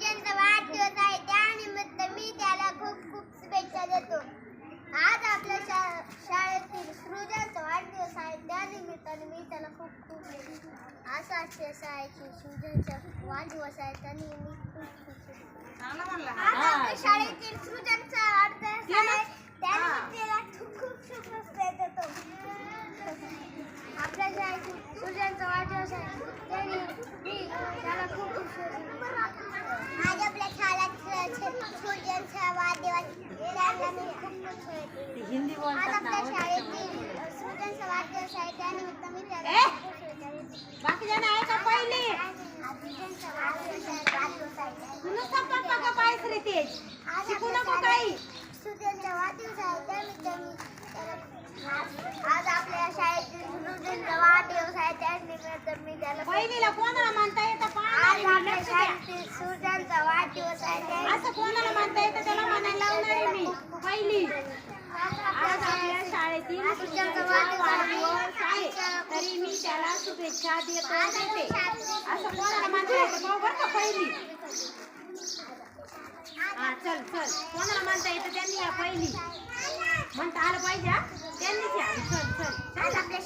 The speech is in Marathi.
सुजनचा वाढदिवस आहे त्यानिमित्त मी त्याला खूप खूप शुभेच्छा देतो. आज आपल्या शा- शाळेतील सृजनचा वाढदिवस आहे. त्यानिमित्ताने मी त्याला खूप खूप आशा असते शाळेची सृजनचा वाढदिवस आहे. त्याने मी खूप खूप आज आपल्या शाळेतील सृजनचा वाढदिवस आहे. त्यानिमित्त त्याला खूप खूप शुभेच्छा देतो. आपल्या शाळेतील सृजनचा वाढदिवस आहे त्याने मी त्याला खूप खूप शुभेच्छा आज आपल्या शाळेत सृजनचा वाढदिवस त्याला मी खूप खूप शुभेच्छा हिंदी आज बोलतात ना आपल्या शाळेतील सृजनचा वाढदिवस आहे त्यानिमित्त मी त्याला खूप खूप शुभेच्छा देते बाकी जण आहे का पहिली? आज नुसतं पप्पा का पायस रे शिकू आपल्या नको काही. सृजनचा वाढदिवस आहे त्यानिमित्त मी त्याला आज आपल्या शाळेतील सृजनचा वाढदिवस आहे त्यानिमित्त मी त्याला पहिलीला कोणाला म्हणता येतं? आज आपल्या वाढदिवस आहे असं कोणाला म्हणता येतं? त्याला म्हणायला लावणार आहे मी. पहिली आज आपल्या शाळेतील सृजनचा वाढदिवस आहे तरी मी त्याला शुभेच्छा देतो देते असं कोणाला बरं का पहिली? हा चल चल. कोणाला म्हणता येतं त्यांनी या पहिली? म्हणता आलं पाहिजे? त्यांनीच या. चल चल. आज आपल्या